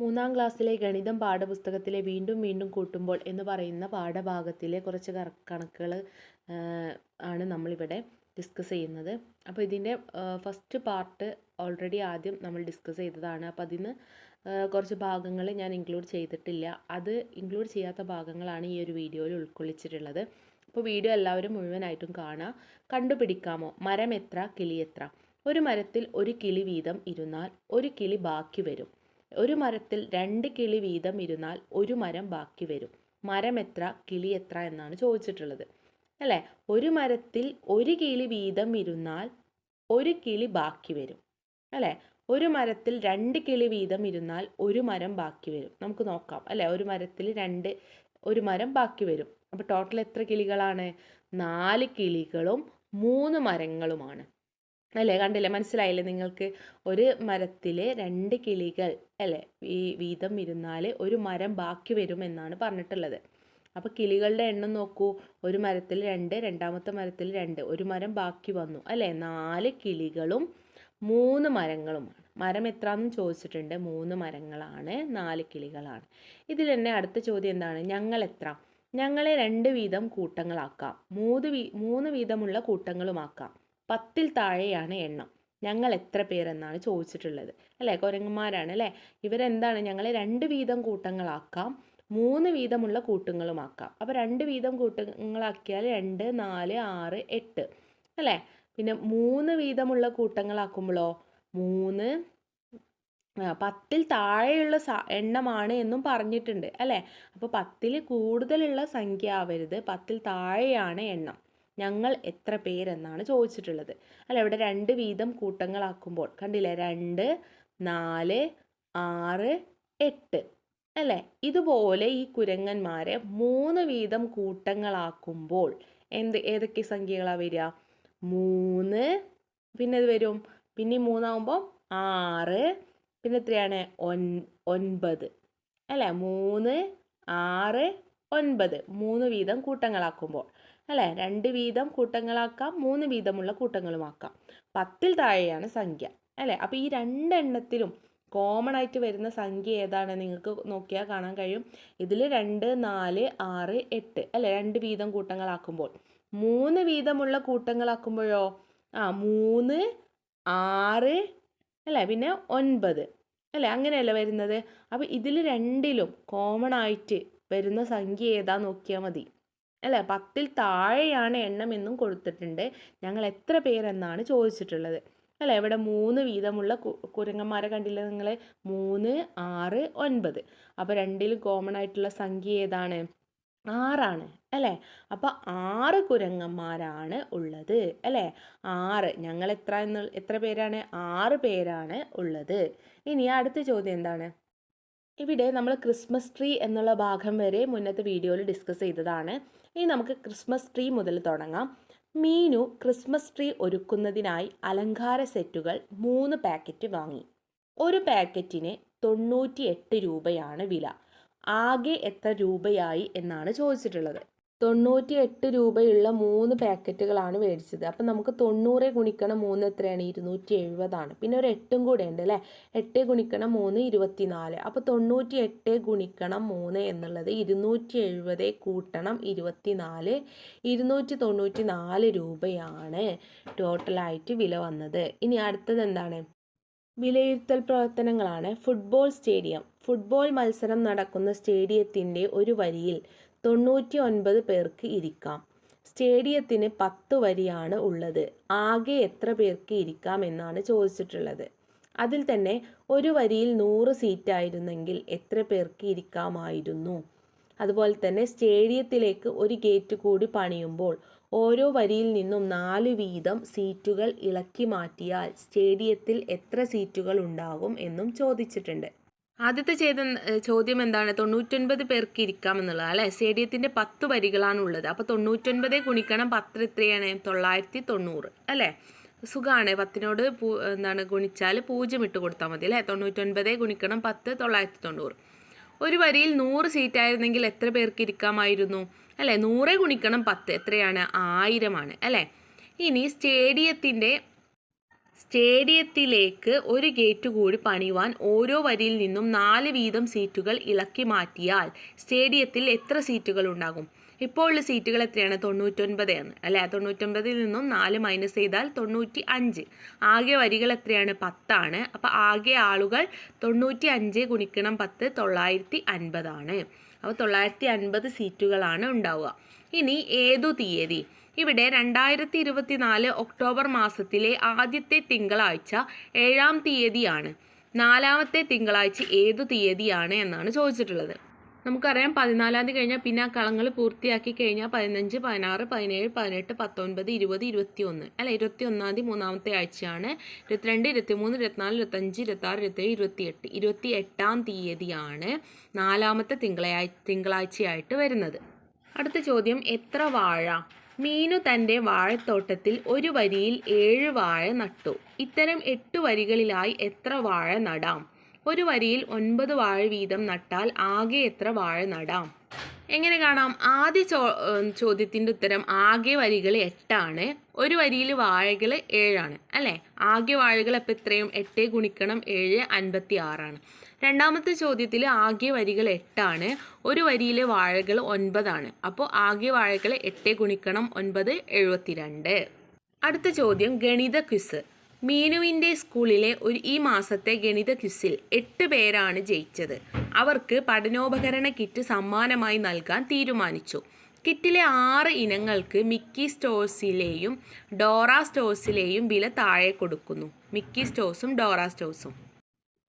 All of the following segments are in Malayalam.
മൂന്നാം ക്ലാസ്സിലെ ഗണിതം പാഠപുസ്തകത്തിലെ വീണ്ടും വീണ്ടും കൂട്ടുമ്പോൾ എന്ന് പറയുന്ന പാഠഭാഗത്തിലെ കുറച്ച് കണക്കുകൾ ആണ് നമ്മളിവിടെ ഡിസ്കസ് ചെയ്യുന്നത്. അപ്പോൾ ഇതിന്റെ ഫസ്റ്റ് പാർട്ട് ഓൾറെഡി ആദ്യം നമ്മൾ ഡിസ്കസ് ചെയ്തതാണ്. അപ്പോൾ അതിന് കുറച്ച് ഭാഗങ്ങൾ ഞാൻ ഇൻക്ലൂഡ് ചെയ്തിട്ടില്ല. അത് ഇൻക്ലൂഡ് ചെയ്യാത്ത ഭാഗങ്ങളാണ് ഈ ഒരു വീഡിയോയിൽ ഉൾക്കൊള്ളിച്ചിട്ടുള്ളത്. അപ്പോൾ വീഡിയോ എല്ലാവരും മുഴുവനായിട്ടും കാണുക കണ്ടുപിടിക്കാമോ? മരം എത്ര കിളി എത്ര ഒരു മരത്തിൽ ഒരു കിളി വീതം ഇരുന്നാൽ ഒരു കിളി ബാക്കി വരും. ഒരു മരത്തിൽ രണ്ട് കിളി വീതം ഇരുന്നാൽ ഒരു മരം ബാക്കി വരും. മരം എത്ര കിളി എത്ര എന്നാണ് ചോദിച്ചിട്ടുള്ളത്. അല്ലേ? ഒരു മരത്തിൽ ഒരു കിളി വീതം ഇരുന്നാൽ ഒരു കിളി ബാക്കി വരും. അല്ലേ? ഒരു മരത്തിൽ രണ്ട് കിളി വീതം ഇരുന്നാൽ ഒരു മരം ബാക്കി വരും. നമുക്ക് നോക്കാം. അല്ലേ? ഒരു മരത്തിൽ രണ്ട് ഒരു മരം ബാക്കി വരും. അപ്പോൾ ടോട്ടൽ എത്ര കിളികളാണ്? നാല് കിളികളും മൂന്ന് മരങ്ങളുമാണ്. അല്ലേ? കണ്ടില്ലേ? മനസ്സിലായില്ലേ നിങ്ങൾക്ക്? ഒരു മരത്തിലെ രണ്ട് കിളികൾ അല്ലേ? ഈ വീതം ഇരുന്നാൽ ഒരു മരം ബാക്കി വരും എന്നാണ് പറഞ്ഞിട്ടുള്ളത്. അപ്പോൾ കിളികളുടെ എണ്ണം നോക്കൂ. ഒരു മരത്തിൽ രണ്ട് രണ്ടാമത്തെ മരത്തിൽ രണ്ട്. ഒരു മരം ബാക്കി വന്നു അല്ലേ? നാല് കിളികളും മൂന്ന് മരങ്ങളുമാണ്. മരം എത്രാന്നും ചോദിച്ചിട്ടുണ്ട്. മൂന്ന് മരങ്ങളാണ് നാല് കിളികളാണ്. ഇതിൽ തന്നെ അടുത്ത ചോദ്യം എന്താണ്? ഞങ്ങൾ എത്ര? ഞങ്ങളെ രണ്ട് വീതം കൂട്ടങ്ങളാക്കാം. മൂന്ന് വീ മൂന്ന് വീതമുള്ള കൂട്ടങ്ങളുമാക്കാം. പത്തിൽ താഴെയാണ് എണ്ണം. ഞങ്ങൾ എത്ര പേരെന്നാണ് ചോദിച്ചിട്ടുള്ളത്. അല്ലേ? കുരങ്ങന്മാരാണ് അല്ലേ? ഇവരെന്താണ്? ഞങ്ങളെ രണ്ട് വീതം കൂട്ടങ്ങളാക്കാം മൂന്ന് വീതമുള്ള കൂട്ടങ്ങളുമാക്കാം. അപ്പോൾ രണ്ട് വീതം കൂട്ടങ്ങളാക്കിയാൽ രണ്ട് നാല് ആറ് എട്ട്. അല്ലേ? പിന്നെ മൂന്ന് വീതമുള്ള കൂട്ടങ്ങളാക്കുമ്പോഴോ? മൂന്ന് പത്തിൽ താഴെയുള്ള സ എണ്ണമാണ് എന്നും പറഞ്ഞിട്ടുണ്ട്. അല്ലേ? അപ്പോൾ പത്തിൽ കൂടുതലുള്ള സംഖ്യ ആവരുത്. പത്തിൽ താഴെയാണ് എണ്ണം. ഞങ്ങൾ എത്ര പേരെന്നാണ് ചോദിച്ചിട്ടുള്ളത്. അല്ല ഇവിടെ രണ്ട് വീതം കൂട്ടങ്ങളാക്കുമ്പോൾ കണ്ടില്ലേ? രണ്ട് നാല് ആറ് എട്ട്. അല്ലേ? ഇതുപോലെ ഈ കുരങ്ങന്മാരെ മൂന്ന് വീതം കൂട്ടങ്ങളാക്കുമ്പോൾ എന്ത് ഏതൊക്കെ സംഖ്യകളാണ് വരിക? മൂന്ന് പിന്നെ ഇത് വരും. പിന്നെ മൂന്നാകുമ്പോൾ ആറ് പിന്നെ എത്രയാണ്? ഒൻ ഒൻപത്. അല്ലേ? മൂന്ന് ആറ് ഒൻപത്. മൂന്ന് വീതം കൂട്ടങ്ങളാക്കുമ്പോൾ. അല്ലേ? രണ്ട് വീതം കൂട്ടങ്ങളാക്കാം മൂന്ന് വീതമുള്ള കൂട്ടങ്ങളുമാക്കാം. പത്തിൽ താഴെയാണ് സംഖ്യ അല്ലേ? അപ്പോൾ ഈ രണ്ടെണ്ണത്തിലും കോമൺ ആയിട്ട് വരുന്ന സംഖ്യ ഏതാണ്? നിങ്ങൾക്ക് നോക്കിയാൽ കാണാൻ കഴിയും. ഇതിൽ രണ്ട് നാല് ആറ് എട്ട് അല്ലേ? രണ്ട് വീതം കൂട്ടങ്ങളാക്കുമ്പോൾ. മൂന്ന് വീതമുള്ള കൂട്ടങ്ങളാക്കുമ്പോഴോ? ആ മൂന്ന് ആറ് അല്ലേ? പിന്നെ ഒൻപത് അല്ലേ? അങ്ങനെയല്ല വരുന്നത്? അപ്പോൾ ഇതിൽ രണ്ടിലും കോമൺ ആയിട്ട് വരുന്ന സംഖ്യ ഏതാ? നോക്കിയാൽ മതി. അല്ലേ പത്തിൽ താഴെയാണ് എണ്ണം എന്നും കൊടുത്തിട്ടുണ്ട്. ഞങ്ങൾ എത്ര പേരെന്നാണ് ചോദിച്ചിട്ടുള്ളത്. അല്ല ഇവിടെ മൂന്ന് വീതമുള്ള കുരങ്ങന്മാരെ കണ്ടില്ല നിങ്ങൾ മൂന്ന് ആറ് ഒൻപത്. അപ്പോൾ രണ്ടിലും കോമൺ ആയിട്ടുള്ള സംഖ്യ ഏതാണ്? ആറാണ് അല്ലേ? അപ്പോൾ ആറ് കുരങ്ങന്മാരാണ് ഉള്ളത് അല്ലേ? ആറ്. ഞങ്ങൾ എത്ര എന്ന് എത്ര പേരാണ്? ആറ് പേരാണ് ഉള്ളത്. ഇനി അടുത്ത ചോദ്യം എന്താണ്? ഇവിടെ നമ്മൾ ക്രിസ്മസ് ട്രീ എന്നുള്ള ഭാഗം വരെ മുന്നത്തെ വീഡിയോയിൽ ഡിസ്കസ് ചെയ്തതാണ്. ഇനി നമുക്ക് ക്രിസ്മസ് ട്രീ മുതൽ തുടങ്ങാം. മീനു ക്രിസ്മസ് ട്രീ ഒരുക്കുന്നതിനായി അലങ്കാര സെറ്റുകൾ മൂന്ന് പാക്കറ്റ് വാങ്ങി. ഒരു പാക്കറ്റിന് തൊണ്ണൂറ്റി രൂപയാണ് വില. ആകെ എത്ര രൂപയായി എന്നാണ് ചോദിച്ചിട്ടുള്ളത്. തൊണ്ണൂറ്റി എട്ട് രൂപയുള്ള മൂന്ന് പാക്കറ്റുകളാണ് മേടിച്ചത്. അപ്പം നമുക്ക് തൊണ്ണൂറ് ഗുണിക്കണം മൂന്ന് എത്രയാണ്? ഇരുന്നൂറ്റി എഴുപതാണ് പിന്നെ ഒരു എട്ടും കൂടെ ഉണ്ട് അല്ലേ? എട്ട് ഗുണിക്കണം മൂന്ന് ഇരുപത്തി നാല് അപ്പോൾ തൊണ്ണൂറ്റി എട്ട് ഗുണിക്കണം മൂന്ന് എന്നുള്ളത് ഇരുന്നൂറ്റി എഴുപത് കൂട്ടണം ഇരുപത്തി നാല് ഇരുന്നൂറ്റി തൊണ്ണൂറ്റി നാല് രൂപയാണ് ടോട്ടലായിട്ട് വില വന്നത്. ഇനി അടുത്തത് എന്താണ്? വിലയിരുത്തൽ പ്രവർത്തനങ്ങളാണ്. Football stadium. ഫുട്ബോൾ മത്സരം നടക്കുന്ന സ്റ്റേഡിയത്തിന്റെ ഒരു വരിയിൽ തൊണ്ണൂറ്റി ഒൻപത് പേർക്ക് ഇരിക്കാം. സ്റ്റേഡിയത്തിന് പത്ത് വരിയാണ് ഉള്ളത്. ആകെ എത്ര പേർക്ക് ഇരിക്കാം എന്നാണ് ചോദിച്ചിട്ടുള്ളത്. അതിൽ തന്നെ ഒരു വരിയിൽ നൂറ് സീറ്റായിരുന്നെങ്കിൽ എത്ര പേർക്ക് ഇരിക്കാമായിരുന്നു? അതുപോലെ തന്നെ സ്റ്റേഡിയത്തിലേക്ക് ഒരു ഗേറ്റ് കൂടി പണിയുമ്പോൾ ഓരോ വരിയിൽ നിന്നും നാല് വീതം സീറ്റുകൾ ഇളക്കി മാറ്റിയാൽ സ്റ്റേഡിയത്തിൽ എത്ര സീറ്റുകൾ ഉണ്ടാകും എന്നും ചോദിച്ചിട്ടുണ്ട്. ആദ്യത്തെ ചെയ്ത ചോദ്യം എന്താണ്? തൊണ്ണൂറ്റൊൻപത് പേർക്ക് ഇരിക്കാം എന്നുള്ളത് അല്ലേ? സ്റ്റേഡിയത്തിന്റെ പത്ത് വരികളാണ് ഉള്ളത് അപ്പോൾ തൊണ്ണൂറ്റൊൻപതേ ഗുണിക്കണം പത്ത് എത്രയാണ്? തൊള്ളായിരത്തി തൊണ്ണൂറ് അല്ലേ? സുഖമാണ് പത്തിനോട് പൂ എന്താണ് ഗുണിച്ചാൽ പൂജ്യം ഇട്ട് കൊടുത്താൽ മതി അല്ലേ? തൊണ്ണൂറ്റൊൻപതേ ഗുണിക്കണം പത്ത് തൊള്ളായിരത്തി തൊണ്ണൂറ് ഒരു വരിയിൽ നൂറ് സീറ്റ് ആയിരുന്നെങ്കിൽ എത്ര പേർക്ക് ഇരിക്കാമായിരുന്നു അല്ലേ? നൂറ് ഗുണിക്കണം പത്ത് എത്രയാണ്? ആയിരമാണ് അല്ലേ? ഇനി സ്റ്റേഡിയത്തിന്റെ സ്റ്റേഡിയത്തിലേക്ക് ഒരു ഗേറ്റ് കൂടി പണിയുവാൻ ഓരോ വരിയിൽ നിന്നും നാല് വീതം സീറ്റുകൾ ഇളക്കി മാറ്റിയാൽ സ്റ്റേഡിയത്തിൽ എത്ര സീറ്റുകൾ ഉണ്ടാകും? ഇപ്പോൾ ഉള്ള സീറ്റുകൾ എത്രയാണ്? തൊണ്ണൂറ്റൊൻപത് ആണ്. അല്ലേ? തൊണ്ണൂറ്റൊൻപതിൽ നിന്നും നാല് മൈനസ് ചെയ്താൽ തൊണ്ണൂറ്റി അഞ്ച് ആകെ വരികൾ എത്രയാണ്? പത്താണ്. അപ്പോൾ ആകെ ആളുകൾ തൊണ്ണൂറ്റി അഞ്ച് ഗുണിക്കണം പത്ത് തൊള്ളായിരത്തി അൻപതാണ് അപ്പോൾ തൊള്ളായിരത്തി അൻപത് സീറ്റുകളാണ് ഉണ്ടാവുക. ഇനി ഏതു തീയതി? ഇവിടെ രണ്ടായിരത്തി ഇരുപത്തിനാല് ഒക്ടോബർ മാസത്തിലെ ആദ്യത്തെ തിങ്കളാഴ്ച ഏഴാം തീയതിയാണ്. നാലാമത്തെ തിങ്കളാഴ്ച ഏത് തീയതിയാണ് എന്നാണ് ചോദിച്ചിട്ടുള്ളത്. നമുക്കറിയാം പതിനാലാം തീയതി കഴിഞ്ഞാൽ പിന്നെ ആ കളങ്ങൾ പൂർത്തിയാക്കി കഴിഞ്ഞാൽ പതിനഞ്ച് പതിനാറ് പതിനേഴ് പതിനെട്ട് പത്തൊൻപത് ഇരുപത് ഇരുപത്തി ഒന്ന് അല്ല? ഇരുപത്തി ഒന്നാം തീയതി മൂന്നാമത്തെ ആഴ്ചയാണ്. ഇരുപത്തിരണ്ട് ഇരുപത്തിമൂന്ന് ഇരുപത്തിനാല് ഇരുപത്തഞ്ച് ഇരുപത്താറ് ഇരുപത്തേഴ് ഇരുപത്തിയെട്ട് ഇരുപത്തി എട്ടാം തീയതിയാണ് നാലാമത്തെ തിങ്കളാഴ്ച തിങ്കളാഴ്ചയായിട്ട് വരുന്നത്. അടുത്ത ചോദ്യം എത്ര വാഴ? മീനു തന്റെ വാഴത്തോട്ടത്തിൽ ഒരു വരിയിൽ ഏഴ് വാഴ നട്ടു. ഇത്തരം എട്ട് വരികളിലായി എത്ര വാഴ നടാം? ഒരു വരിയിൽ ഒൻപത് വാഴ വീതം നട്ടാൽ ആകെ എത്ര വാഴ നടാം? എങ്ങനെ കാണാം? ആദ്യ ചോ ചോദ്യത്തിന്റെ ഉത്തരം ആകെ വരികൾ എട്ടാണ്. ഒരു വരിയിൽ വാഴകൾ ഏഴാണ്. അല്ലേ? ആകെ വാഴകൾ അപ്പോൾ എത്രയും? എട്ട് ഗുണിക്കണം ഏഴ് അൻപത്തി ആറാണ് രണ്ടാമത്തെ ചോദ്യത്തിൽ ആകെ വരികൾ എട്ടാണ്. ഒരു വരിയിലെ വാഴകൾ ഒൻപതാണ്. അപ്പോൾ ആകെ വാഴകൾ എട്ട് ഗുണിക്കണം ഒൻപത് എഴുപത്തിരണ്ട്. അടുത്ത ചോദ്യം ഗണിത ക്വിസ്. മീനുവിന്റെ സ്കൂളിലെ ഒരു ഈ മാസത്തെ ഗണിത ക്വിസിൽ എട്ട് പേരാണ് ജയിച്ചത്. അവർക്ക് പഠനോപകരണ കിറ്റ് സമ്മാനമായി നൽകാൻ തീരുമാനിച്ചു. കിറ്റിലെ ആറ് ഇനങ്ങൾക്ക് മിക്കി സ്റ്റോഴ്സിലെയും ഡോറ സ്റ്റോഴ്സിലെയും വില താഴെ കൊടുക്കുന്നു. മിക്കി സ്റ്റോഴ്സും ഡോറ സ്റ്റോഴ്സും.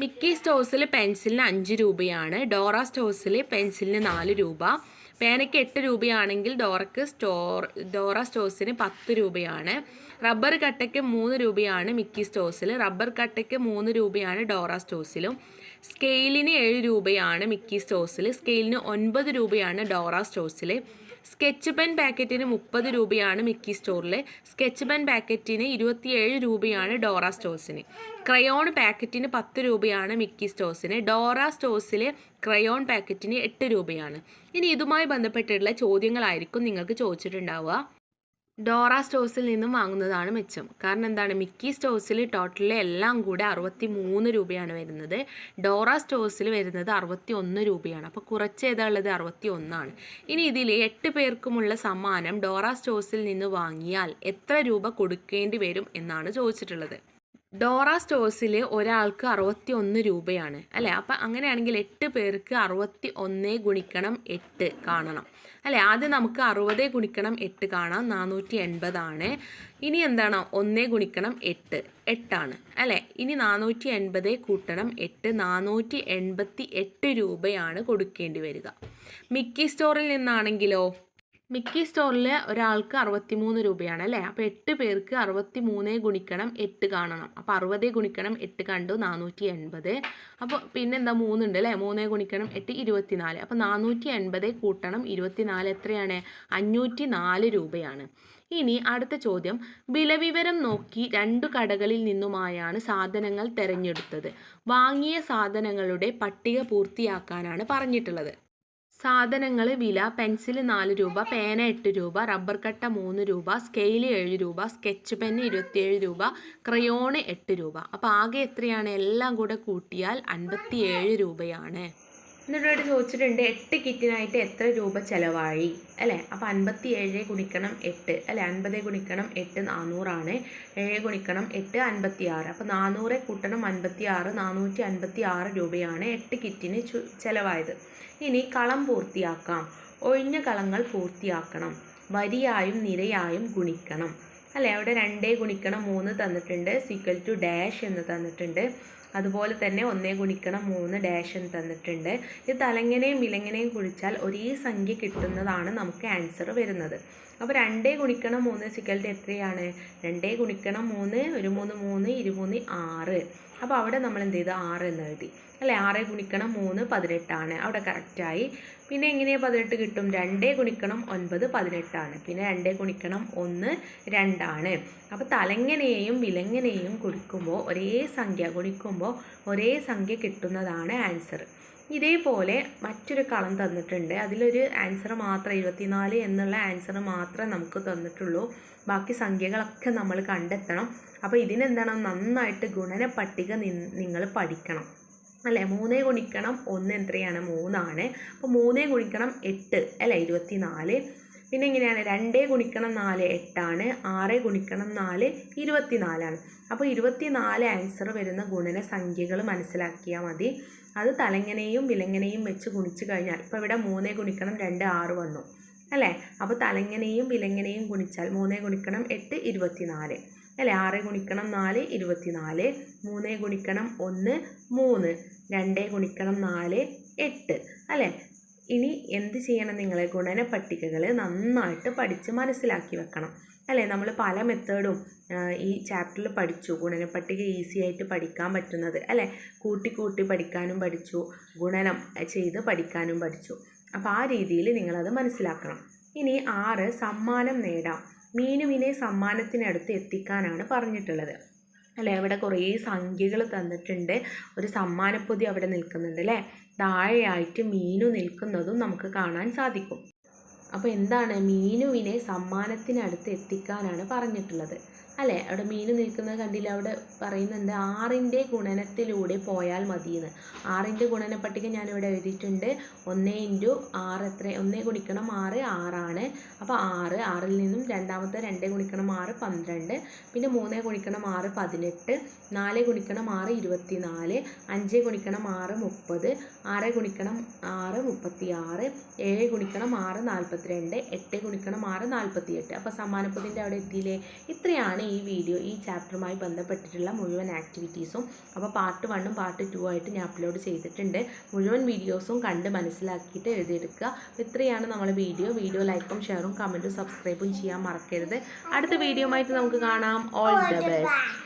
മിക്കി സ്റ്റോഴ്സിൽ പെൻസിലിന് അഞ്ച് രൂപയാണ് ഡോറ സ്റ്റോഴ്സിൽ പെൻസിലിന് നാല് രൂപ. പേനയ്ക്ക് എട്ട് രൂപയാണെങ്കിൽ ഡോറക്ക് സ്റ്റോർ ഡോറ സ്റ്റോഴ്സിന് പത്ത് രൂപയാണ്. റബ്ബർ കട്ടയ്ക്ക് മൂന്ന് രൂപയാണ് മിക്കി സ്റ്റോഴ്സിൽ റബ്ബർ കട്ടയ്ക്ക് മൂന്ന് രൂപയാണ് ഡോറ സ്റ്റോഴ്സിലും. സ്കെയിലിന് ഏഴ് രൂപയാണ് മിക്കി സ്റ്റോഴ്സിൽ സ്കെയിലിന് ഒൻപത് രൂപയാണ് ഡോറ സ്റ്റോഴ്സിൽ സ്കെച്ച് പെൻ പാക്കറ്റിന് മുപ്പത് രൂപയാണ് മിക്കി സ്റ്റോറിലെ. സ്കെച്ച് പെൻ പാക്കറ്റിന് ഇരുപത്തിയേഴ് രൂപയാണ് ഡോറ സ്റ്റോഴ്സിന്. ക്രയോൺ പാക്കറ്റിന് പത്ത് രൂപയാണ് മിക്കി സ്റ്റോഴ്സിന്. ഡോറ സ്റ്റോഴ്സിൽ ക്രയോൺ പാക്കറ്റിന് എട്ട് രൂപയാണ്. ഇനി ഇതുമായി ബന്ധപ്പെട്ടിട്ടുള്ള ചോദ്യങ്ങളായിരിക്കും നിങ്ങൾക്ക് ചോദിച്ചിട്ടുണ്ടാവുക. ഡോറ സ്റ്റോഴ്സിൽ നിന്നും വാങ്ങുന്നതാണ് മെച്ചം. കാരണം എന്താണ്? മിക്കി സ്റ്റോഴ്സിൽ ടോട്ടലി എല്ലാം കൂടെ അറുപത്തി മൂന്ന് രൂപയാണ് വരുന്നത്. ഡോറ സ്റ്റോഴ്സിൽ വരുന്നത് അറുപത്തി ഒന്ന് രൂപയാണ്. അപ്പോൾ കുറച്ച് ഏതാണുള്ളത്? അറുപത്തി ഒന്നാണ് ഇനി ഇതിൽ എട്ട് പേർക്കുമുള്ള സമ്മാനം ഡോറ സ്റ്റോഴ്സിൽ നിന്ന് വാങ്ങിയാൽ എത്ര രൂപ കൊടുക്കേണ്ടി വരും എന്നാണ് ചോദിച്ചിട്ടുള്ളത്. ഡോറ സ്റ്റോഴ്സിൽ ഒരാൾക്ക് അറുപത്തി ഒന്ന് രൂപയാണ്. അല്ലേ? അപ്പം അങ്ങനെയാണെങ്കിൽ എട്ട് പേർക്ക് അറുപത്തി ഒന്ന് ഗുണിക്കണം എട്ട് കാണണം. അല്ലേ? ആദ്യം നമുക്ക് അറുപത് ഗുണിക്കണം എട്ട് കാണാം. നാനൂറ്റി എൺപതാണ് ഇനി എന്താണ്? ഒന്നേ ഗുണിക്കണം എട്ട്. എട്ടാണ്. അല്ലേ? ഇനി നാനൂറ്റി എൺപത് കൂട്ടണം എട്ട്. നാനൂറ്റി എൺപത്തി എട്ട് രൂപയാണ് കൊടുക്കേണ്ടി വരിക. മിക്കി സ്റ്റോറിൽ നിന്നാണെങ്കിലോ? മിക്കി സ്റ്റോറിൽ ഒരാൾക്ക് അറുപത്തി മൂന്ന് രൂപയാണ് അല്ലേ? അപ്പോൾ എട്ട് പേർക്ക് അറുപത്തി മൂന്നേ ഗുണിക്കണം എട്ട് കാണണം. അപ്പോൾ അറുപതേ ഗുണിക്കണം എട്ട് കണ്ടു നാനൂറ്റി എൺപത് അപ്പോൾ പിന്നെ എന്താ മൂന്നുണ്ട് അല്ലേ? മൂന്നേ ഗുണിക്കണം എട്ട് ഇരുപത്തിനാല്. അപ്പോൾ നാനൂറ്റി എൺപത് കൂട്ടണം ഇരുപത്തിനാല് എത്രയാണ്? അഞ്ഞൂറ്റി നാല് രൂപയാണ്. ഇനി അടുത്ത ചോദ്യം. വിലവിവരം നോക്കി രണ്ടു കടകളിൽ നിന്നുമായാണ് സാധനങ്ങൾ തിരഞ്ഞെടുത്തത്. വാങ്ങിയ സാധനങ്ങളുടെ പട്ടിക പൂർത്തിയാക്കാനാണ് പറഞ്ഞിട്ടുള്ളത്. സാധനങ്ങൾ വില പെൻസിൽ നാല് രൂപ പേന എട്ട് രൂപ റബ്ബർ കട്ട മൂന്ന് രൂപ സ്കെയിൽ ഏഴ് രൂപ സ്കെച്ച് പെന്ന് ഇരുപത്തിയേഴ് രൂപ ക്രയോണ് എട്ട് രൂപ. അപ്പോൾ ആകെ എത്രയാണ്? എല്ലാം കൂടെ കൂട്ടിയാൽ അൻപത്തിയേഴ് രൂപയാണ്. എന്നിട്ട് ചോദിച്ചിട്ടുണ്ട് എട്ട് കിറ്റിനായിട്ട് എത്ര രൂപ ചിലവായി? അല്ലേ? അപ്പോൾ അൻപത്തി ഏഴ് ഗുണിക്കണം എട്ട് അല്ലേ? അൻപത് ഗുണിക്കണം എട്ട് നാനൂറാണ് ഏഴ് ഗുണിക്കണം എട്ട് അൻപത്തി ആറ് അപ്പോൾ നാനൂറ് കൂട്ടണം അൻപത്തി ആറ് നാനൂറ്റി അൻപത്തി ആറ് രൂപയാണ് എട്ട് കിറ്റിന് ചിലവായത്. ഇനി കളം പൂർത്തിയാക്കാം. ഒഴിഞ്ഞ കളങ്ങൾ പൂർത്തിയാക്കണം. വരിയായും നിരയായും ഗുണിക്കണം. അല്ലേ? അവിടെ രണ്ടേ ഗുണിക്കണം മൂന്ന് തന്നിട്ടുണ്ട്. സീക്വൽ ടു ഡാഷ് എന്ന് തന്നിട്ടുണ്ട്. അതുപോലെ തന്നെ ഒന്നേ ഗുണിക്കണം മൂന്ന് ഡാഷ് എന്ന് തന്നിട്ടുണ്ട്. ഇത് തലങ്ങനെയും വിലങ്ങനെയും കുഴിച്ചാൽ ഒരേ സംഖ്യ കിട്ടുന്നതാണ് നമുക്ക് ആൻസർ വരുന്നത്. അപ്പോൾ രണ്ടേ ഗുണിക്കണം മൂന്ന് സിക്കലിന്റെ എത്രയാണ്? രണ്ടേ ഗുണിക്കണം മൂന്ന് ഒരു മൂന്ന് മൂന്ന് ഇരുമൂന്ന് ആറ്. അപ്പോൾ അവിടെ നമ്മൾ എന്ത് ചെയ്തു ആറ് എന്ന് എഴുതി. അല്ലേ? ആറ് ഗുണിക്കണം മൂന്ന് പതിനെട്ടാണ്. അവിടെ കറക്റ്റായി പിന്നെ എങ്ങനെയാണ് പതിനെട്ട് കിട്ടും? രണ്ടേ ഗുണിക്കണം ഒൻപത് പതിനെട്ടാണ്. പിന്നെ രണ്ടേ ഗുണിക്കണം ഒന്ന് രണ്ടാണ്. അപ്പോൾ തലങ്ങനെയും വിലങ്ങനെയും ഗുണിക്കുമ്പോൾ ഒരേ സംഖ്യ ഗുണിക്കുമ്പോൾ ഒരേ സംഖ്യ കിട്ടുന്നതാണ് ആൻസർ ഇതേപോലെ മറ്റൊരു കളം തന്നിട്ടുണ്ട്. അതിലൊരു ആൻസർ മാത്രം ഇരുപത്തിനാല് എന്നുള്ള ആൻസർ മാത്രമേ നമുക്ക് തന്നിട്ടുള്ളൂ. ബാക്കി സംഖ്യകളൊക്കെ നമ്മൾ കണ്ടെത്തണം. അപ്പോൾ ഇതിനെന്താണ്? നന്നായിട്ട് ഗുണന പട്ടിക നിങ്ങൾ പഠിക്കണം. അല്ലേ? മൂന്നേ ഗുണിക്കണം ഒന്ന് എത്രയാണ്? മൂന്നാണ്. അപ്പോൾ മൂന്നേ ഗുണിക്കണം എട്ട് അല്ലേ? ഇരുപത്തി നാല് പിന്നെ എങ്ങനെയാണ്? രണ്ടേ ഗുണിക്കണം നാല് എട്ടാണ്. ആറ് ഗുണിക്കണം നാല് ഇരുപത്തി നാലാണ് അപ്പോൾ ഇരുപത്തി നാല് ആൻസർ വരുന്ന ഗുണന സംഖ്യകൾ മനസ്സിലാക്കിയാൽ മതി. അത് തലങ്ങനെയും വിലങ്ങനെയും വെച്ച് ഗുണിച്ച് കഴിഞ്ഞാൽ ഇപ്പോൾ ഇവിടെ മൂന്നേ ഗുണിക്കണം രണ്ട് ആറ് വന്നു. അല്ലേ? അപ്പോൾ തലങ്ങനെയും വിലങ്ങനെയും ഗുണിച്ചാൽ മൂന്നേ ഗുണിക്കണം എട്ട് ഇരുപത്തി നാല് അല്ലേ? ആറ് ഗുണിക്കണം നാല് ഇരുപത്തി നാല് മൂന്നേ ഗുണിക്കണം ഒന്ന് മൂന്ന്. രണ്ട് ഗുണിക്കണം നാല് എട്ട്. അല്ലേ? ഇനി എന്ത് ചെയ്യണം നിങ്ങൾ ഗുണന പട്ടികകൾ നന്നായിട്ട് പഠിച്ച് മനസ്സിലാക്കി വെക്കണം. അല്ലേ? നമ്മൾ പല മെത്തേഡും ഈ ചാപ്റ്ററിൽ പഠിച്ചു. ഗുണന പട്ടിക ഈസി ആയിട്ട് പഠിക്കാൻ പറ്റുന്നത്. അല്ലേ? കൂട്ടി കൂട്ടി പഠിക്കാനും പഠിച്ചു. ഗുണനം ചെയ്ത് പഠിക്കാനും പഠിച്ചു. അപ്പോൾ ആ രീതിയിൽ നിങ്ങളത് മനസ്സിലാക്കണം. ഇനി ആറ് സമ്മാനം നേടാം. മീനുവിനെ സമ്മാനത്തിനടുത്ത് എത്തിക്കാനാണ് പറഞ്ഞിട്ടുള്ളത്. അല്ലേ? അവിടെ കുറേ സംഖ്യകൾ തന്നിട്ടുണ്ട്. ഒരു സമ്മാനപ്പൊതി അവിടെ നിൽക്കുന്നുണ്ട് അല്ലേ? താഴെയായിട്ട് മീനു നിൽക്കുന്നതും നമുക്ക് കാണാൻ സാധിക്കും. അപ്പോൾ എന്താണ് മീനുവിനെ സമ്മാനത്തിനടുത്ത് എത്തിക്കാനാണ് പറഞ്ഞിട്ടുള്ളത്? അല്ലേ? അവിടെ മീൻ നിൽക്കുന്നത് കണ്ടില്ല? അവിടെ പറയുന്നുണ്ട് ആറിന്റെ ഗുണനത്തിലൂടെ പോയാൽ മതിയെന്ന്. ആറിന്റെ ഗുണന പട്ടിക ഞാനിവിടെ എഴുതിയിട്ടുണ്ട്. ഒന്ന് ഇന്റു ആറ് എത്ര? ഒന്നേ ഗുണിക്കണം ആറ് ആറാണ്. അപ്പോൾ ആറ് ആറിൽ നിന്നും രണ്ടാമത്തെ രണ്ടേ ഗുണിക്കണം ആറ് പന്ത്രണ്ട്. പിന്നെ മൂന്നേ ഗുണിക്കണം ആറ് പതിനെട്ട്. നാല് ഗുണിക്കണം ആറ് ഇരുപത്തി നാല് അഞ്ച് ഗുണിക്കണം ആറ് മുപ്പത്. ആറ് ഗുണിക്കണം ആറ് മുപ്പത്തി ആറ് ഏഴ് ഗുണിക്കണം ആറ് നാൽപ്പത്തിരണ്ട്. എട്ട് ഗുണിക്കണം ആറ് നാൽപ്പത്തി എട്ട് അപ്പോൾ സമ്മാനപ്പതിന്റെ അവിടെ എത്തിയില്ലേ? ഇത്രയാണ് ഈ വീഡിയോ ഈ ചാപ്റ്ററുമായി ബന്ധപ്പെട്ടിട്ടുള്ള മുഴുവൻ ആക്ടിവിറ്റീസും അപ്പോൾ പാർട്ട് വണ്ണും പാർട്ട് ടു ആയിട്ട് ഞാൻ അപ്ലോഡ് ചെയ്തിട്ടുണ്ട്. മുഴുവൻ വീഡിയോസും കണ്ട് മനസ്സിലാക്കിയിട്ട് എഴുതിയെടുക്കുക. ഇത്രയാണ് നമ്മളെ വീഡിയോ വീഡിയോ ലൈക്കും ഷെയറും കമന്റും സബ്സ്ക്രൈബും ചെയ്യാൻ മറക്കരുത്. അടുത്ത വീഡിയോ ആയിട്ട് നമുക്ക് കാണാം. All the best